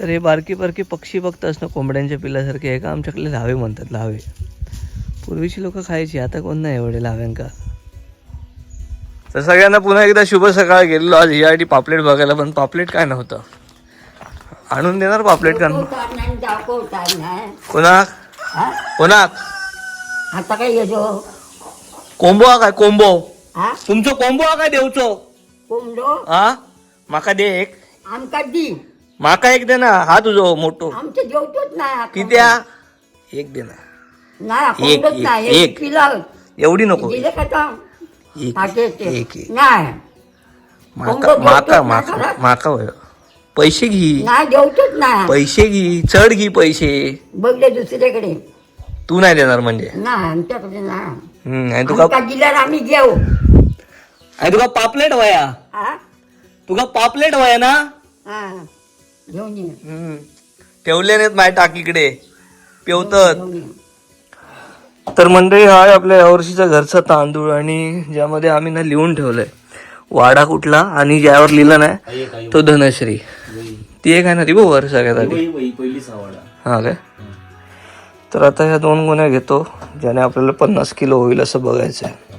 तर हे बारकी बारकी पक्षी बघतास ना कोंबड्यांच्या पिल्लासारखे आहे का? आमच्याकडे लावे म्हणतात लावे. पूर्वीची लोक खायची आता कोण नाही एवढे लाव्यांका. तर सगळ्यांना पुन्हा एकदा शुभ सकाळ गेलेलो. आज यासाठी पापलेट बघायला पण पापलेट काय नव्हतं. आणून देणार पापलेट का? कोणाक? कोणाक आता काय येतो कोंबो हा काय? कोंबो. हा? तुमचो कोंबो हा काय देवचो? कोंबडो हा? माका दे एक. आमका दी. माका एक दे ना हा तुझो मोठो. आमचं जेवतोच नाही हा किती हा? एक दे ना. कोंबडो. नाही एक, एक, नाही. एक. एक. पिला एवढी नको. दिले का तो? एक हा, ते- ते. एक एक. नाही. माका कोंबडो माका जेवतोच ना माका घरात? माका वय. पैसे घे. नाही जेवतोच नाही. पैसे घे. चढ घे पैसे. बघले दुसरीकडे. तू नाही देणार म्हणजे. नाही आमच्याकडे नाही. हम्म, आणि तुका आमका दिल्यावर आम्ही घेऊ आणि तुका पापलेट वया हा? तुका पापलेट वया ना? हा. घेऊन ये हम्म. ठेवले नाहीत माझ्या टाकीकडे पेवतात. घेऊन ये तर मंडळी हा आहे आपल्या यावर्षीचा घरचा तांदूळ आणि ज्यामध्ये आम्ही ना लिहून ठेवलंय. वाडा कुठला आणि ज्यावर लिहिलं नाही तो धनश्री. ती एक आहे ना ती बघ वर सगळ्यात आधी. हा काय? तर आता ह्या दोन गुन्ह्या घेतो ज्याने आपल्याला पन्नास किलो होईल असं बघायचं आहे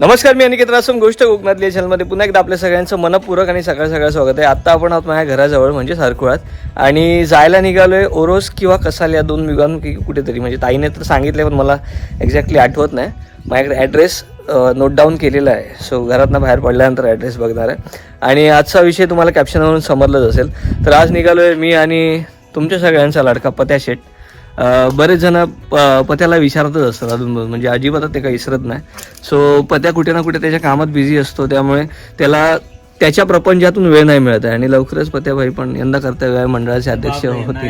नमस्कार मी अनिकेत रासम गोष्ट कोकणातली या चॅनलमध्ये पुन्हा एकदा आपल्या सगळ्यांचं मनपूरक आणि सकाळ सकाळ स्वागत आहे. आत्ता आपण आहोत माझ्या घराजवळ म्हणजे सारखुळात. आणि जायला निघालोय ओरोस किंवा कसाल या दोन विभागांपैकी कुठेतरी. म्हणजे ताईने तर सांगितले पण मला एक्झॅक्टली आठवत नाही. माझ्याकडे ॲड्रेस नोट डाऊन केलेला आहे. सो घरातनं बाहेर पडल्यानंतर ॲड्रेस बघणार आहे. आणि आजचा विषय तुम्हाला कॅप्शनवरून समजलंच असेल. तर आज निघालोय मी आणि तुमच्या सगळ्यांचा लाडका पत्या शेट बरेच जण पत्याला विचारतच असतात अजून म्हणजे अजिबात ते काही विसरत नाही. सो पत्या कुठे ना कुठे त्याच्या कामात बिझी असतो त्यामुळे त्याला त्याच्या प्रपंचातून वेळ नाही मिळत आहे. आणि लवकरच पत्याभाई पण यंदा कर्तव्य मंडळाचे अध्यक्ष होते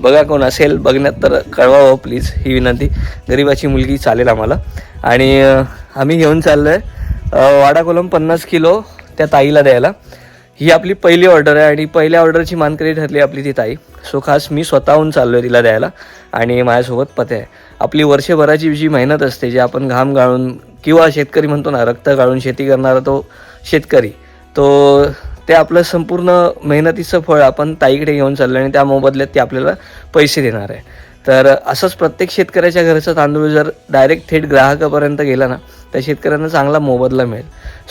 बघा कोण असेल बघण्यात तर कळवावं प्लीज ही विनंती. गरिबाची मुलगी चालेल आम्हाला. आणि आम्ही घेऊन चाललोय. अ, वाडा कोलम पन्नास किलो त्या ताईला द्यायला. ही आपली पहिली ऑर्डर आहे आणि पहिल्या ऑर्डरची मानकरी ठरली आपली ती ताई. सो खास मी स्वतःहून चाललोय तिला द्यायला आणि माझ्यासोबत पते आहे. आपली वर्षभराची जी मेहनत असते जी आपण घाम गाळून किंवा शेतकरी म्हणतो ना रक्त गाळून शेती करणारा तो शेतकरी तो ते आपलं संपूर्ण मेहनतीचं फळ आपण ताईकडे घेऊन चाललो आणि त्या मोबदल्यात ती आपल्याला पैसे देणार आहे. तर असंच प्रत्येक शेतकऱ्याच्या घरचा तांदूळ जर डायरेक्ट थेट ग्राहकापर्यंत गेला ना त्या शेतकऱ्यांना चांगला मोबदला मिळेल.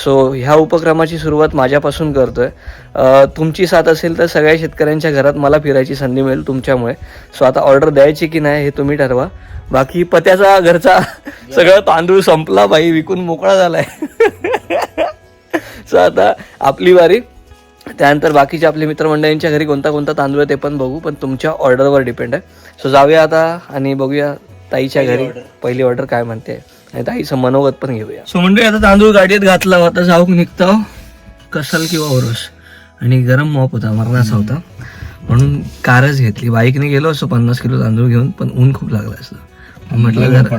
सो ह्या उपक्रमाची सुरुवात माझ्यापासून करतो आहे तुमची साथ असेल तर सगळ्या शेतकऱ्यांच्या घरात मला फिरायची संधी मिळेल तुमच्यामुळे. सो आता ऑर्डर द्यायची की नाही हे तुम्ही ठरवा. बाकी पत्याचा घरचा सगळं तांदूळ संपला बाई विकून मोकळा झालाय. सो आता आपली वारी. त्यानंतर बाकीच्या आपल्या मित्रमंडळींच्या घरी कोणता कोणता तांदूळ आहे ते पण बघू पण तुमच्या ऑर्डरवर डिपेंड आहे. सो जाऊया आता आणि बघूया ताईच्या घरी पहिली ऑर्डर काय म्हणते. आणि ताईचं मनोगत पण घेऊया. सो म्हणजे आता तांदूळ गाडीत घातला होता जाऊक निघतो. कसल किंवा ओरोस. आणि गरम मॉप होता मरणाचा होता. म्हणून कारच घेतली. बाईकने गेलो असतो पन्नास किलो तांदूळ घेऊन पण ऊन खूप लागलं असतं. म्हटलं जरा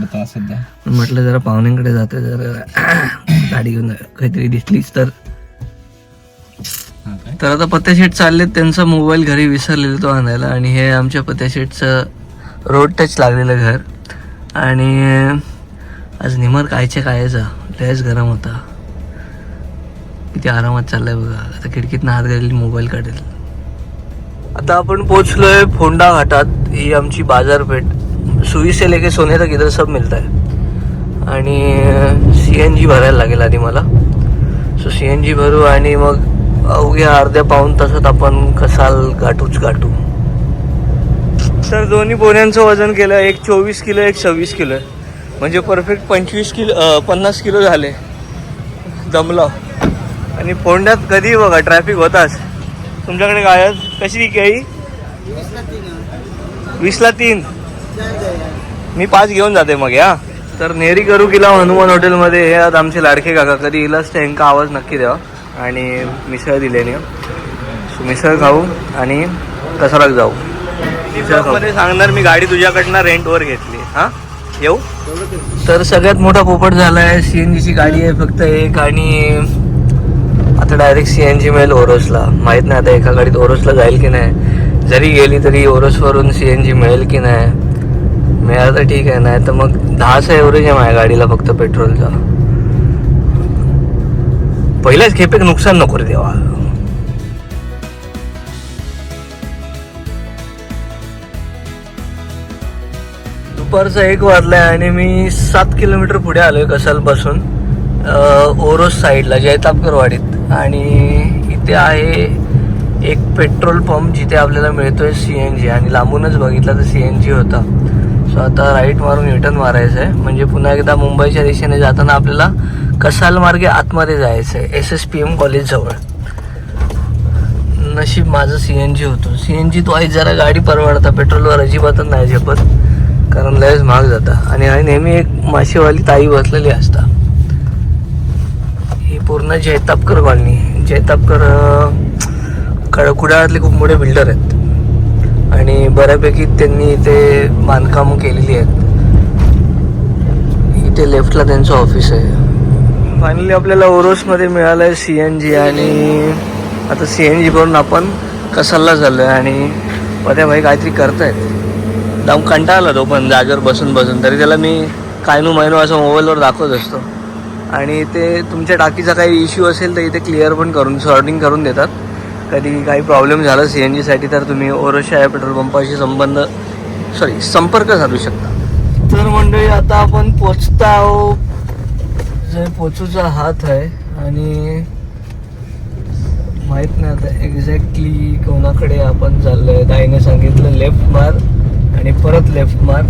पण म्हटलं जरा पाहुण्यांकडे जाते जरा गाडी घेऊन. काहीतरी दिसलीच तर तर आता पत्या चालले चाललेत त्यांचा मोबाईल घरी विसरलेला तो आणायला आणि हे आमच्या पत्याशेठचं रोड टच लागलेलं घर. आणि आज निमर कायचे कायचा लयच गरम होता. किती आरामात चाललाय बघा. आता खिडकीतनं हात घालेल मोबाईल काढेल. आता आपण पोचलोय फोंडा घाटात. ही आमची बाजारपेठ. सुई से लेके सोने तक इधर सब मिलता है आणि सी एन जी भरायला लागेल आधी मला. सो सी एन जी भरू आणि मग अवघ्या अर्ध्या पाऊन तासात आपण कसाल गाठूच गाठू. तर दोन्ही पोण्यांचं वजन केलं एक चोवीस किलो एक सव्वीस किलो. म्हणजे परफेक्ट पंचवीस किलो पन्नास किलो झाले. जमलं आणि फोंड्यात कधी बघा ट्रॅफिक होताच. तुमच्याकडे काय? कशी केळी? वीसला तीन. मी पाच घेऊन जाते मग या. तर नेरी करू किला हनुमान हॉटेलमध्ये हे आहेत आमचे लाडके काका. कधी इलाच त्यांका आवाज नक्की द्यावा. आणि मिसळ दिल्याने सो मिसळ खाऊ आणि कसाला जाऊ. मध्ये सांगणार मी गाडी तुझ्याकडनं रेंटवर घेतली. हा? येऊ? तर सगळ्यात मोठा पोपट झालाय सीएनजीची गाडी आहे फक्त एक आणि आता डायरेक्ट सी एन जी मिळेल ओरोसला. माहीत नाही आता एका गाडीत ओरोसला जाईल की नाही. जरी गेली तरी ओरोसवरून सी एन जी मिळेल की नाही. मिळालं तर ठीक आहे नाही तर मग दहाचा एव्हरेज आहे माझ्या गाडीला फक्त पेट्रोलचा पहिल्याच खेपेक नुकसान नको रे देवा? दुपारचा एक वाजलाय आणि मी सात किलोमीटर पुढे आलोय कसालपासून ओरोस साईडला जयतापकरवाडीत आणि इथे आहे एक पेट्रोल पंप जिथे आपल्याला मिळतोय सी एन जी. आणि लांबूनच बघितलं तर सी एन जी होता. सो आता राईट मारून रिटर्न मारायचं आहे म्हणजे पुन्हा एकदा मुंबईच्या दिशेने जाताना आपल्याला कसाल मार्गे आतमध्ये जायचं आहे एस एस पी एम कॉलेजजवळ नशीब माझं सी एन जी होतो. सी एन जी तो आई जरा गाडी परवडता पेट्रोलवर अजिबातच नाही झेपत कारण लयच महाग जाता. आणि नेहमी एक माशीवाली ताई बसलेली असता. ही पूर्ण जयतापकर कॉलनी जयतापकर कुडाळातले खूप मोठे बिल्डर आहेत. आणि बऱ्यापैकी त्यांनी इथे बांधकाम केलेली आहेत. इथे लेफ्टला त्यांचं ऑफिस आहे. फायनली आपल्याला ओरोसमध्ये मिळालं आहे सी एन जी आणि आता सी एन जीवरून आपण कसल्ला झालो आहे आणि मध्ये भाई काहीतरी करतायत. दम कंटाळला तो पण जागेवर बसून बसून. तरी त्याला मी कायनू मायनू असं मोबाईलवर दाखवत असतो. आणि ते तुमच्या टाकीचा काही इश्यू असेल तर इथे क्लिअर पण करून सॉर्टिंग करून देतात. कधी काही प्रॉब्लेम झाला सी एन जीसाठी तर तुम्ही ओरोशा या पेट्रोल पंपाशी संबंध सॉरी संपर्क साधू शकता. तर मंडळी आता आपण पोचता आहो जे पोचूचा हात आहे आणि माहीत नाही आता एक्झॅक्टली कोणाकडे आपण चाललोय. ताईने सांगितलं लेफ्ट मार आणि परत लेफ्ट मार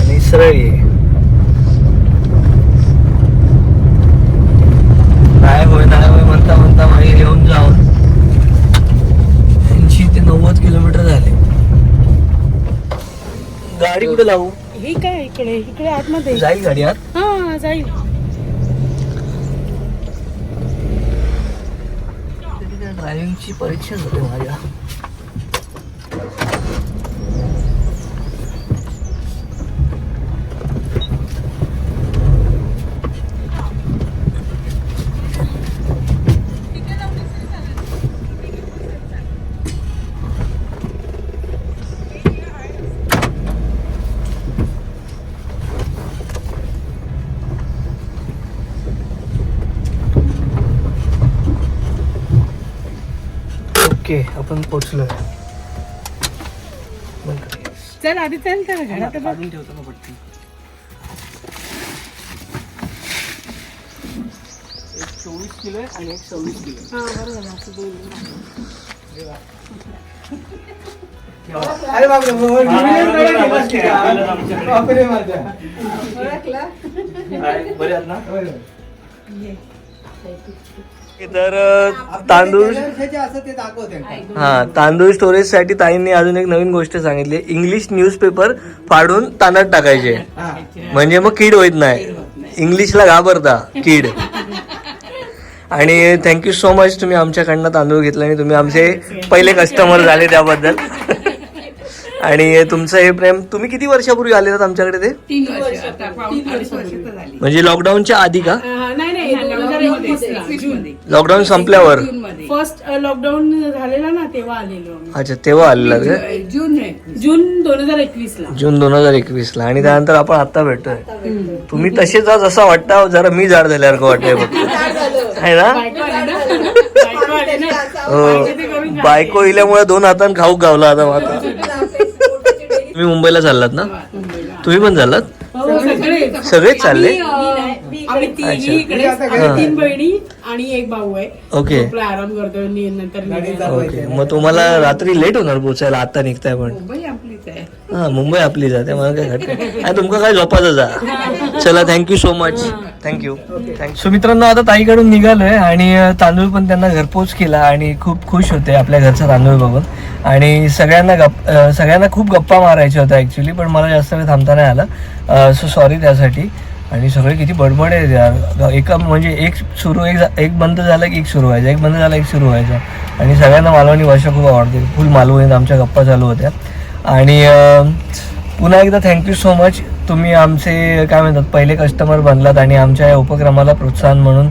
आणि सरळ ये. काय होय नाही होय म्हणता म्हणता मागे घेऊन जाऊन. नव्वद किलोमीटर झाले. गाडी कुठे लावू? ही काय इकडे? इकडे आतमध्ये. जाईल गाडी आत? हा जाईल. ड्रायव्हिंगची परीक्षा होते माझ्या ओके आपण कर. चल आधी चल तर घरात बघ. काढून ठेवतो ना पटकन. एक चोवीस किलो आहे आणि एक सव्वीस किलो हा बरोबर आहे, असं दोन. अरे बापरे बापरे माझ्या बरे आहात ना? असं ते दाखवते हा तांदूळ स्टोरेजसाठी ताईंनी अजून एक नवीन गोष्ट सांगितली. इंग्लिश न्यूजपेपर फाडून तांदळात टाकायचे. म्हणजे मग कीड होत नाही. इंग्लिशला घाबरता कीड. आणि थँक्यू सो मच तुम्ही आमच्याकडनं तांदूळ घेतला आणि तुम्ही आमचे पहिले कस्टमर झाले त्याबद्दल. आणि तुमचं हे प्रेम तुम्ही किती वर्षापूर्वी आले आमच्याकडे ते? तर. म्हणजे लॉकडाऊनच्या आधी का? लॉकडाऊन संपल्यावर. फर्स्ट लॉकडाऊन झालेला ना तेव्हा आलेलो आम्ही. अच्छा तेव्हा आलेला का? जून जून दोन हजार एकवीस ला जून दोन हजार एकवीस ला आणि त्यानंतर आपण आता भेटतोय. तुम्ही तसेच आज असं वाटतं जरा मी जाड झाल्यासारखं वाटतंय फक्त आहे ना? बायको आली ना? बायको आली ना? बायको ते करून हो. बायको इल्यामुळे दोन हातान खाऊ गावला आता आता तुम्ही मुंबईला चाललात ना? तुम्ही पण चाललात? सगळेच चालले? आम्ही. इकडे तीन बहिणी आणि एक भाऊ आहे. ओके. आपला आराम करतो नंतर. ओके. मग तुम्हाला रात्री लेट होणार पोचायला आता निघताय पण. मुंबई आपलीच आहे. हा मुंबई आपली जाते मला काय घट तुमका काय झोपाचं जा. चला thank you so much thank you thank you so मित्रांनो आता ताईकडून निघालोय आणि तांदूळ पण त्यांना घरपोच केला आणि खूप खुश होते आपल्या घरचा तांदूळ बघून. आणि सगळ्यांना गप सगळ्यांना खूप गप्पा मारायच्या होत्या ॲक्च्युली पण मला जास्त वेळ थांबता नाही आला. सो सॉरी त्यासाठी. आणि सगळे किती बडबड आहेत यार. एका म्हणजे एक सुरू एक एक बंद झाला की एक सुरू व्हायचा. एक बंद झाला एक सुरू व्हायचा. आणि सगळ्यांना मालवणी भाषा खूप आवडते. फुल मालवणीत आमच्या गप्पा चालू होत्या. आणि पुन्हा एकदा थँक्यू सो मच तुम्ही आमचे काय म्हणतात पहिले कस्टमर बनलात आणि आमच्या या उपक्रमाला प्रोत्साहन म्हणून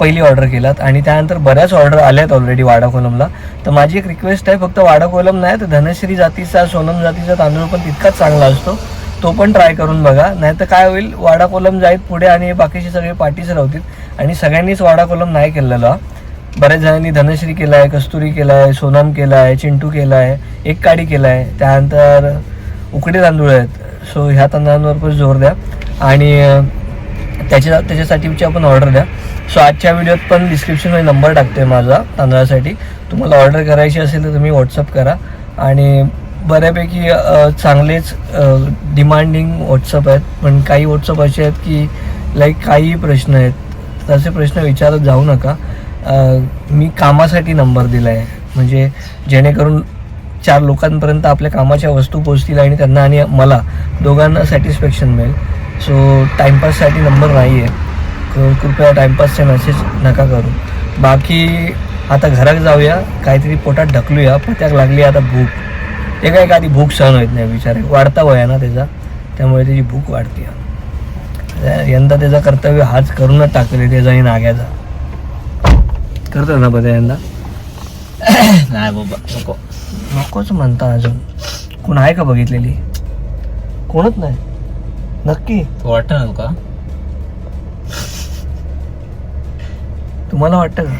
पहिली ऑर्डर केलात. आणि त्यानंतर बऱ्याच ऑर्डर आल्यात ऑलरेडी वाडा कोलमला तर माझी एक रिक्वेस्ट आहे फक्त वाडा कोलम नाही तर धनश्री जातीचा सोनम जातीचा तांदूळ पण तितकाच चांगला असतो. तो पण ट्राय करून बघा. नाही तर काय होईल वाडा कोलम जाईल पुढे आणि बाकीचे सगळे पाठीच राहतील. आणि सगळ्यांनीच वाडा कोलम नाही केलेला. बऱ्याच जणांनी धनश्री केला आहे कस्तुरी केला आहे सोनम केला आहे चिंटू केला आहे एक काडी केला आहे त्यानंतर उकडे तांदूळ आहेत. सो ह्या तांदळांवर पण जोर द्या. आणि त्याच्या त्याच्यासाठीची आपण ऑर्डर द्या. सो आजच्या व्हिडिओत पण डिस्क्रिप्शनमध्ये नंबर टाकतोय माझा तांदळासाठी. तुम्हाला ऑर्डर करायची असेल तर तुम्ही व्हॉट्सअप करा. आणि बऱ्यापैकी चांगलेच डिमांडिंग व्हॉट्सअप आहेत. पण काही व्हॉट्सअप असे आहेत की लाईक काही प्रश्न आहेत. तसे प्रश्न विचारत जाऊ नका. मी कामासाठी नंबर दिला आहे म्हणजे जेणेकरून चार लोकांपर्यंत आपल्या कामाच्या वस्तू पोचतील आणि त्यांना आणि मला दोघांना सॅटिस्फॅक्शन मिळेल. सो टाईमपाससाठी नंबर नाही आहे कृपया टाईमपासचे मेसेज नका करू. बाकी आता घरात जाऊया काहीतरी पोटात ढकलूया पत्याक लागली आता भूक. ते काय आधी भूक सहन होत नाही विचार वाढता वय आहे ना त्याचा. त्यामुळे त्याची भूक वाढते. यंदा त्याचा कर्तव्य हाच करूनच टाकले त्याचा आणि नाग्याचा. करतो ना पत्या यंदा. नाही बाबा नको. नकोच म्हणता अजून. कोण आहे का बघितलेली? कोणच नाही. नक्की. तू वाटतं ना का? तुम्हाला वाटतं का?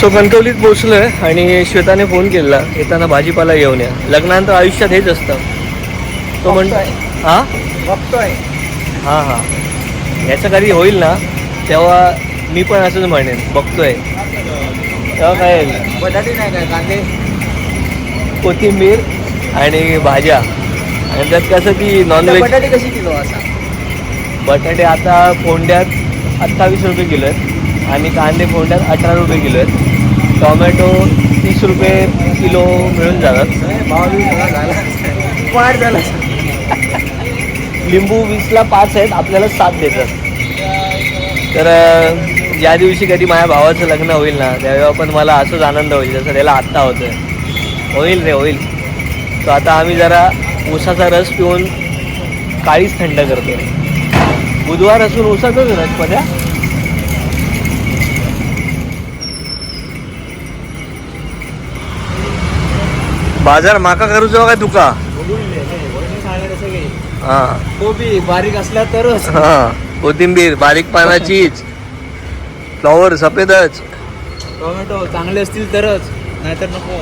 सो कणकवलीत पोचलोय आणि श्वेताने फोन केला येताना भाजीपाला घेऊन या. लग्नानंतर आयुष्यात हेच असतं. तो म्हणतोय हा? बघतोय. हा हा. याचं कधी होईल ना तेव्हा मी पण असंच म्हणेन बघतोय. तेव्हा काय होईल? बटाटे नाही काय कांदे? कोथिंबीर आणि भाज्या. आणि त्यात कसं की नॉनव्हेज बटाटे कशी किलो असा? बटाटे आता फोंड्यात अठ्ठावीस रुपये किलो आहेत. आणि कांदे फोंड्यात अठरा रुपये किलो आहेत. टॉमॅटो तीस रुपये किलो मिळून जातात. भाव झाला. वाढ झाला. लिंबू वीसला पाच आहेत आपल्याला सात देतात. तर ज्या दिवशी कधी माझ्या भावाचं लग्न होईल ना त्यावेळेला पण मला असंच आनंद होईल जसं त्याला आत्ता होतोय. होईल रे होईल. तो आता आम्ही जरा ऊसाचा रस पिऊन काळीच थंड करतो. बुधवार असून ऊसाचाच रस पद्या बाजार माका करूचो काय तुका? हा. कोबी बारीक असला तरच. हा. कोथिंबीर बारीक पानाचीच. फ्लॉवर सफेदच टोमॅटो चांगले असतील तरच नाहीतर नको.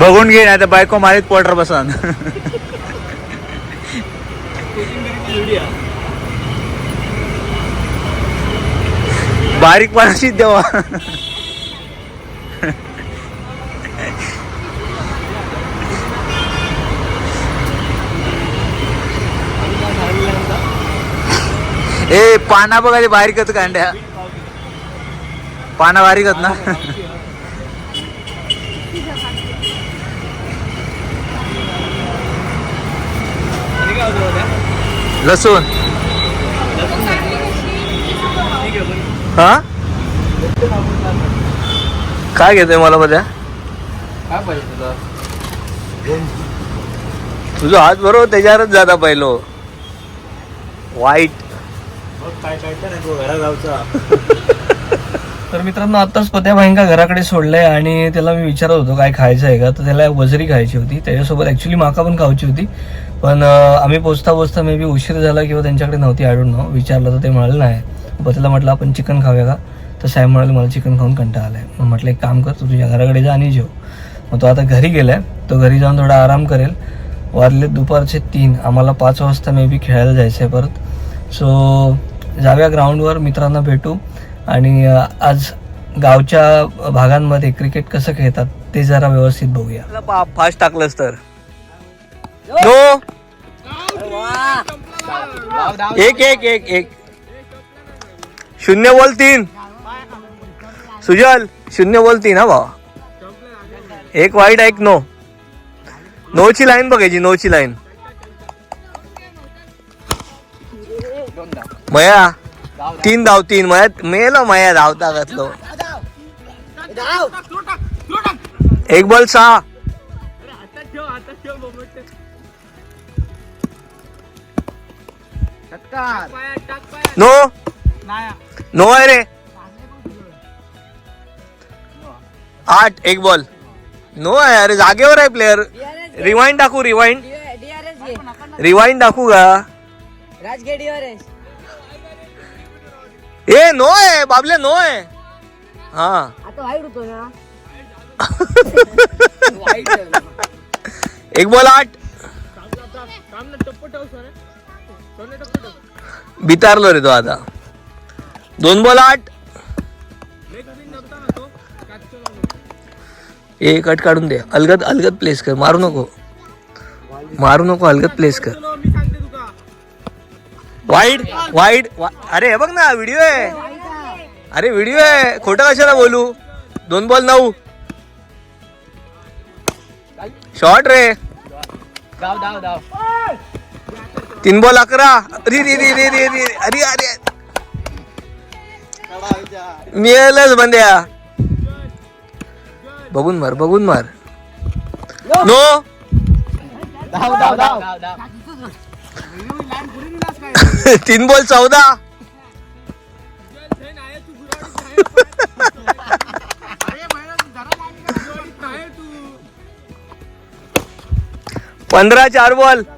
बघून घे नाही तर बायको मारीत पोटर बसन. बारीक पाण्याची देवा ए पाना बघा ते बारीकच कांड्या. पाना बारीकच ना. लसूण. हा? काय घेतोय मला बद्या काय पाहिजे तुला? तुझा हात बरोबर त्याच्यावरच जाता पहिलो. वाईट काय काय घरा जाऊचा. तर मित्रांनो आत्ताच पत्या भाईंका घराकडे सोडलंय आणि त्याला मी विचारत होतो काय खायचं आहे का? तर त्याला वजरी खायची होती. त्याच्यासोबत ॲक्च्युली माका पण खायची होती. पण आम्ही पोचता पोचता मे बी उशीर झाला किंवा त्यांच्याकडे नव्हती आढळून नो विचारलं तर ते म्हणाले नाही. मग म्हटलं आपण चिकन खाऊया का? तर साहेब म्हणाले मला चिकन खाऊन कंटाळा आलाय. मग म्हटलं एक काम कर तू तुझ्या घराकडे जा आणि जेव. मग तो आता घरी गेलाय. तो घरी जाऊन थोडा आराम करेल. वारले दुपारचे तीन. आम्हाला पाच वाजता मे बी खेळायला जायचं आहे परत. सो जाऊया ग्राउंडवर मित्रांना भेटू. आणि आज गावच्या भागांमध्ये क्रिकेट कसं खेळतात ते जरा व्यवस्थित बघूया. फास्ट टाकलंस तर. नो एक एक एक एक. शून्य बोल तीन. सुजल शून्य बोल तीन हा भावा. एक वाईट एक नो नोची लाईन बघायची नोची लाईन मया. तीन धाव तीन मया मेलो मया धावता घातलो एक बॉल सहा. नो. नो आहे रे. आठ एक बॉल. नो आहे अरे जागेवर आहे प्लेअर रिवाइंड टाकू रिवाइंड रिवाइंड टाकू का? ए नो आहे बाबले नो आहे हा. आता वाईट होतो ना. एक बॉल आठ. बितारलो रे तो आता. दोन बॉल आठ. ए कट काढून दे. अलगद अलगद प्लेस कर. मारू नको. मारू नको अलगद प्लेस कर. वाईट वाईट वा- अरे हे बघ ना व्हिडिओ आहे. अरे व्हिडिओ आहे. खोटं कशाला बोलू? दोन बॉल नऊ. शॉर्ट रे. तीन बॉल अकरा. अरे रे रे रे रे रे. अरे अरे. मिळेलच बंद्या. बघून मार बघून मार. नो. धाव धाव धाव धाव तीन बॉल चौदा. पंधरा चार बॉल.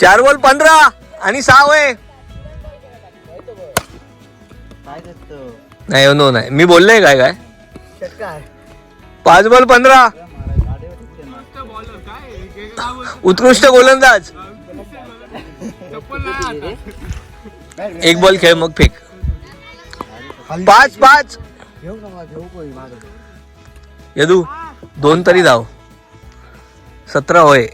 चार बॉल पंधरा आणि सहा वय नाही नो नाही. मी बोललोय काय काय? पाच बॉल पंधरा. उत्कृष्ट गोलंदाज. एक बॉल खेळ मग फेक. पाच पाच. यदू दोन तरी धाव. सतरा होय.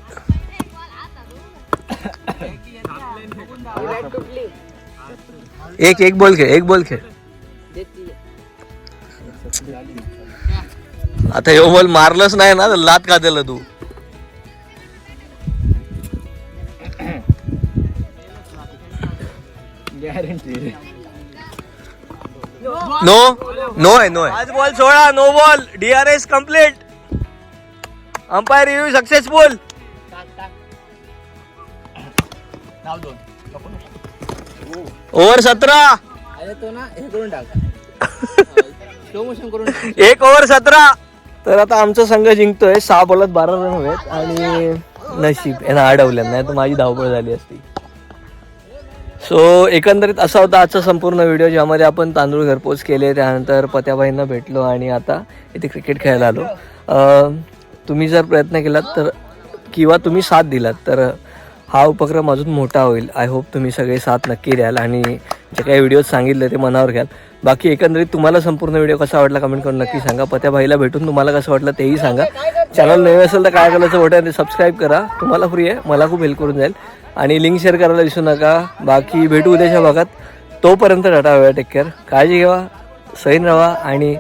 एक एक बॉल खेळ एक बॉल खेळ. आता ह्यो बॉल मारलंच नाही ना तर लात का दिलं तू? गॅरंटी नो नो आहे नो आहे. पाच बॉल सोळा no ball DRS complete umpire review successful over सतरा. अरे तो ना हे करून टाक. स्लो मोशन करून टाक. एक ओव्हर सतरा. तर आता आमचा संघ जिंकतोय. सहा बॉलात बारा रन हवेत आणि नशीब यांना अडवल्या नाही तर माझी धावपळ झाली असती. सो एकंदरीत असा होता आजचा संपूर्ण व्हिडिओ ज्यामध्ये आपण तांदूळ घरपोच केले. त्यानंतर पत्याबाईंना भेटलो आणि आता इथे क्रिकेट खेळायला आलो. तुम्ही जर प्रयत्न केलात तर किंवा तुम्ही साथ दिलात तर हा उपक्रम अजून मोठा होईल. आय होप तुम्ही सगळे साथ नक्की द्याल आणि जे काही व्हिडिओज सांगितले ते मनावर घ्याल. बाकी एकंदरीत तुम्हाला संपूर्ण व्हिडिओ कसा वाटला कमेंट करून नक्की सांगा. पत्याभाईला भेटून तुम्हाला कसं वाटलं तेही सांगा. चॅनल नवे असेल तर काय करायचं बटन ते सबस्क्राईब करा. तुम्हाला फ्री आहे. मला खूप हेल्प करून जाईल. आणि लिंक शेअर करायला विसरू नका. बाकी भेटू उद्याच्या भागात. तोपर्यंत टाटा वेळा टेक केअर काळजी घ्या सैन राहा आणि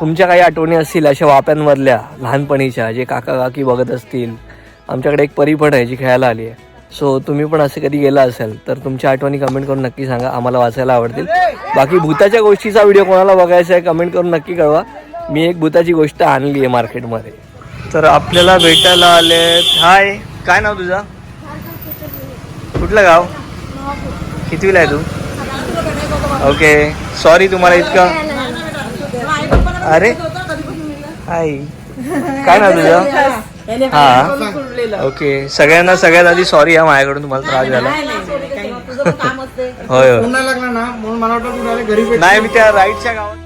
तुमच्या काही आठवणी असतील अशा वाप्यांमधल्या लहानपणीच्या जे काका काकी बघत असतील. आमच्याकडे एक परी पण आहे जी खेळायला आली आहे. सो तुम्ही पण असे कधी गेला असेल तर तुमच्या आठवणी कमेंट करून नक्की सांगा. आम्हाला वाचायला आवडतील. बाकी भूताच्या गोष्टीचा व्हिडिओ कोणाला बघायचा आहे कमेंट करून नक्की कळवा. मी एक भूताची गोष्ट आणली आहे मार्केटमध्ये तर आपल्याला भेटायला आले हाय काय नाव तुझं? कुठलं गाव? कितवीला आहे तू? ओके सॉरी तुम्हाला इतकं. अरे हाय काय नाव तुझं? हा. ओके. सगळ्यांना सगळ्यात आधी सॉरी हा माझ्याकडून तुम्हाला त्रास झाला. होय होय. लागला ना म्हणून मला वाटलं तू घरी नाही मी त्या राईटच्या गावात